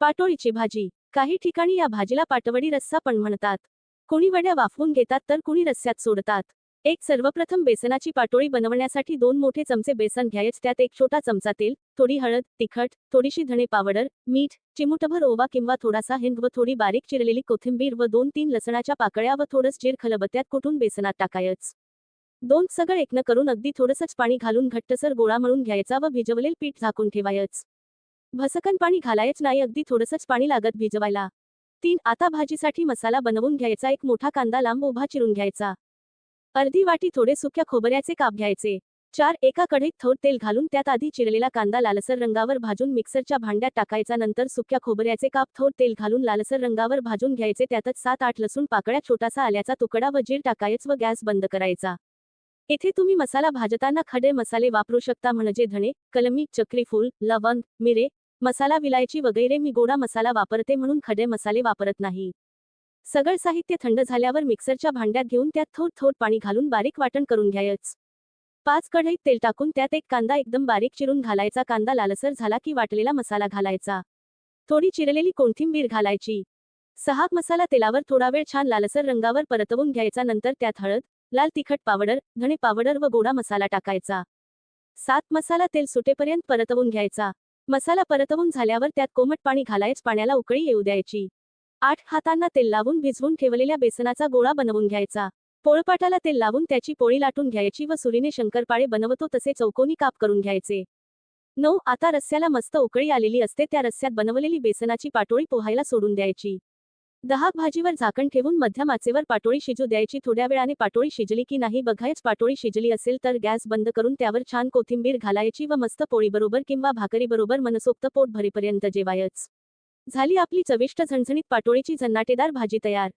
पाटोळीची भाजी. काही ठिकाणी या भाजीला पाटवडी रस्सा पण म्हणतात. कोणी वड्या वाफवून घेतात तर कुणी रस्स्यात सोडतात. एक सर्वप्रथम बेसनाची पाटोळी बनवण्यासाठी दोन मोठे चमचे बेसन घ्यायच. त्यात एक छोटा चमचा तेल थोडी हळद तिखट थोडीशी धणे पावडर मीठ चिमुटभर ओवा किंवा थोडासा हिंग व थोडी बारीक चिरलेली कोथिंबीर व दोन तीन लसणाच्या पाकळ्या व थोडस जीर खलबत्त्यात कुटून बेसनात टाकायच. दोन सगळ एकनं करून अगदी थोडंसंच पाणी घालून घट्टसर गोळा मळून घ्यायचा व भिजवलेल पीठ झाकून ठेवायच. भसकन पाणी घालायच नाही अगदी थोडंसंच पाणी लागत भिजवायला. तीन आता भाजीसाठी मसाला बनवून घ्यायचा एक मोठा कांदा लांब उभा चिरून घ्यायचा. अर्धी वाटी थोडे सुक्या खोबऱ्याचे काप घ्यायचे. चार एका कढईत थोड तेल घालून त्यात आधी चिरलेला कांदा लालसर रंगावर भाजून मिक्सरच्या भांड्यात टाकायचा नंतर सुक्या खोबऱ्याचे काप थोड तेल घालून लालसर रंगावर भाजून घ्यायचे त्यातच सात आठ लसूण पाकळ्या छोटासा आल्याचा तुकडा व जीर टाकायच व गॅस बंद करायचा. येथे तुम्ही मसाला भाजताना खडे मसाले वापरू शकता म्हणजे धणे कलमी चक्रीफूल लवंग मिरे मसाला विलायची वगैरे मी गोडा मसाला वापरते म्हणून खडे मसाले वापरत नाही. सगळं साहित्य थंड झाल्यावर मिक्सरच्या भांड्यात घेऊन त्यात थोड थोड पाणी घालून बारीक वाटण करून घ्यायच. पाच कढईत तेल टाकून त्यात एक कांदा एकदम बारीक चिरून घालायचा. कांदा लालसर झाला की वाटलेला मसाला घालायचा. थोडी चिरलेली कोथिंबीर घालायची. सहा मसाला तेलावर थोडा वेळ छान लालसर रंगावर परतवून घ्यायचा. नंतर त्यात हळद लाल तिखट पावडर धणे पावडर व गोडा मसाला टाकायचा. सात मसाला तेल सुटेपर्यंत परतवून घ्यायचा. मसाला परतवून झाल्यावर त्यात कोमट पाणी घालायच पाण्याला उकळी येऊ द्यायची. आठ हातांना तेल लावून भिजवून ठेवलेल्या बेसनाचा गोळा बनवून घ्यायचा. पोळपाटाला तेल लावून त्याची पोळी लाटून घ्यायची व सुरीने शंकरपाळे बनवतो तसे चौकोनी काप करून घ्यायचे. नऊ आता रस्स्याला मस्त उकळी आलेली असते त्या रस्स्यात बनवलेली बेसनाची पाटोळी पोहायला सोडून द्यायची. दहा भाजीवर झाकण ठेवून मध्यम आचेवर पाटोळी शिजू द्यायची. थोड्या वेळाने पाटोळी शिजली की नाही बघायच पाटोळी शिजली असेल तर गॅस बंद करून त्यावर छान कोथिंबीर घालायची व मस्त पोळीबरोबर किंवा भाकरीबरोबर मनसोक्त पोट भरेपर्यंत जेवायच. झाली आपली चविष्ट झणझणीत पाटोळीची झन्नाटेदार भाजी तयार.